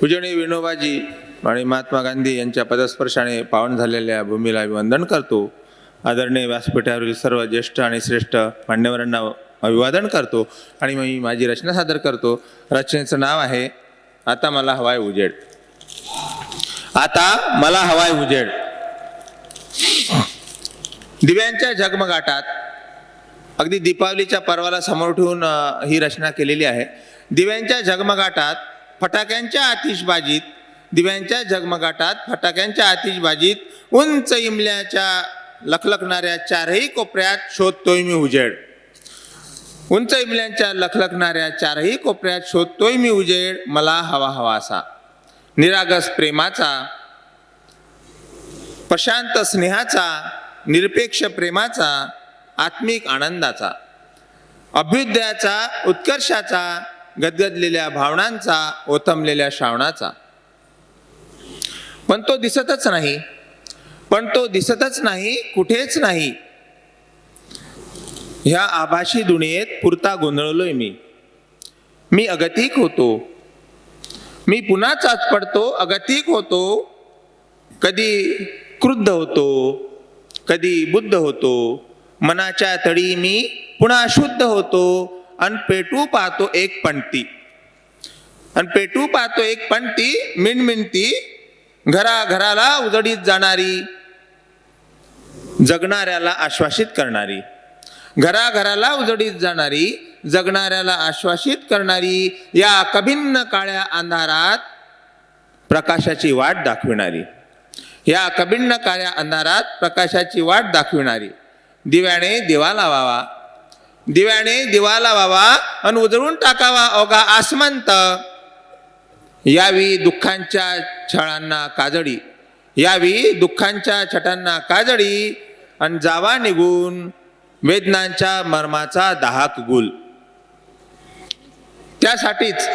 पूजनीय विनोबाजी आणि महात्मा गांधी यांच्या पदस्पर्शाने पावन झालेल्या भूमीला अभिवंदन करतो. आदरणीय व्यासपीठावरील सर्व ज्येष्ठ आणि श्रेष्ठ मान्यवरांना अभिवादन करतो आणि मी माझी रचना सादर करतो. रचनेचं नाव आहे आता मला हवाय उजेड. आता मला हवाय उजेड. दिव्यांच्या झगमगाटात अगदी दीपावलीच्या पर्वाला समोर ठेवून ही रचना केलेली आहे. दिव्यांच्या झगमगाटात फटाक्यांच्या आतिषबाजीत दिव्यांच्या झगमगाटात फटाक्यांच्या आतिषबाजीत उंच इमल्याच्या लखलखणाऱ्या चारही कोपऱ्यात शोधतोय मी उजेड. उंच इमल्यांच्या लखलखणाऱ्या चारही कोपऱ्यात शोधतोय मी उजेड मला हवा हवा असा. निरागस प्रेमाचा प्रशांत स्नेहाचा निरपेक्ष प्रेमाचा आत्मिक आनंदाचा. अभ्युदयाचा उत्कर्षाचा गदगदलेल्या भावनांचा ओथंबलेल्या श्रावणाचा. पण तो दिसतच नाही. पण तो दिसतच नाही कुठेच नाही. ह्या आभाशी दुनियेत पुरता गोंधळलोय मी. मी अगतिक होतो. मी पुन्हा चाच पडतो अगतिक होतो. कधी क्रुद्ध होतो कधी बुद्ध होतो. मनाच्या तळी मी पुन्हा शुद्ध होतो. आणि पेटू पाहतो एक पणती आणि पेटू पाहतो एक पणती मिणमिणती घरा घराला उजडीत जाणारी जगणाऱ्याला आश्वासित करणारी. घराघराला उजडीत जाणारी जगणाऱ्याला आश्वासित करणारी या कभिन्न काळ्या अंधारात प्रकाशाची वाट दाखविणारी. या कभिन्न काळ्या अंधारात प्रकाशाची वाट दाखविणारी. दिव्याने दिवा लावावा. दिव्याने दिवा लावावा आणि उजळून टाकावा. अवघा आसमंत. यावी दुःखांच्या छळांना काजळी यावी दुःखांच्या छटांना काजळी आणि जावा निघून वेदनांच्या मर्माचा दाहक गुल. त्यासाठीच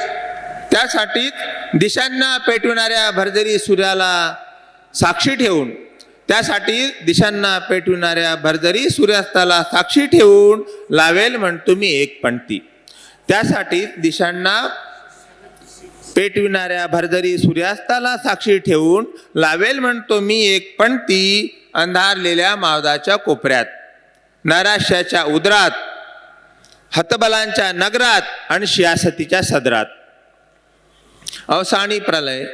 त्यासाठीच दिशांना पेटविणाऱ्या भरजरी सूर्याला साक्षी ठेवून त्यासाठी दिशांना पेटविणाऱ्या भरजरी सूर्यास्ताला साक्षी ठेवून लावेल म्हणतो मी एक पणती त्यासाठी दिशांना पेटविणाऱ्या भरजरी सूर्यास्ताला साक्षी ठेवून लावेल म्हणतो मी एक पणती अंधारलेल्या मावदाच्या कोपऱ्यात. नराश्याच्या उदरात हतबलांच्या नगरात आणि शियासतीच्या सदरात. अवसाणी प्रलय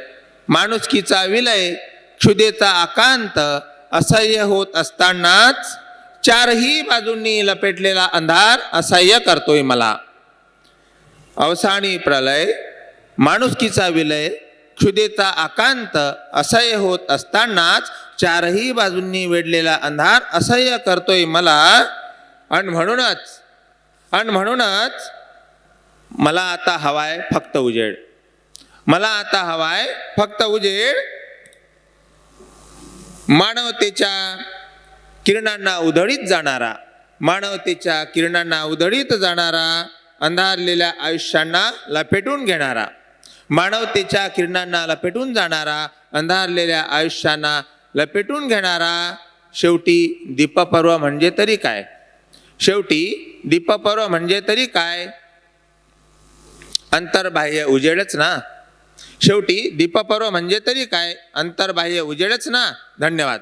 माणुसकीचा विलय क्षुदेचा आकांत असह्य होत असतानाच चारही बाजूंनी लपेटलेला अंधार असह्य करतोय मला. अवसानी प्रलय माणुसकीचा विलय क्षुदेचा आकांत असह्य होत असतानाच चारही बाजूंनी वेढलेला अंधार असह्य करतोय मला. आणि म्हणूनच आणि म्हणूनच मला आता हवाय फक्त उजेड. मला आता हवाय फक्त उजेड मानवतेच्या किरणांना उधळीत जाणारा मानवतेच्या किरणांना उधळीत जाणारा अंधारलेल्या आयुष्यांना लपेटून घेणारा मानवतेच्या किरणांना लपेटून जाणारा अंधारलेल्या आयुष्यांना लपेटून घेणारा शेवटी दीपपर्व म्हणजे तरी काय? शेवटी दीपपर्व म्हणजे तरी काय? अंतर्बाह्य उजेडच ना? शेवटी दीपपर्व म्हणजे तरी काय? अंतर्बाह्य उजेडच ना? धन्यवाद.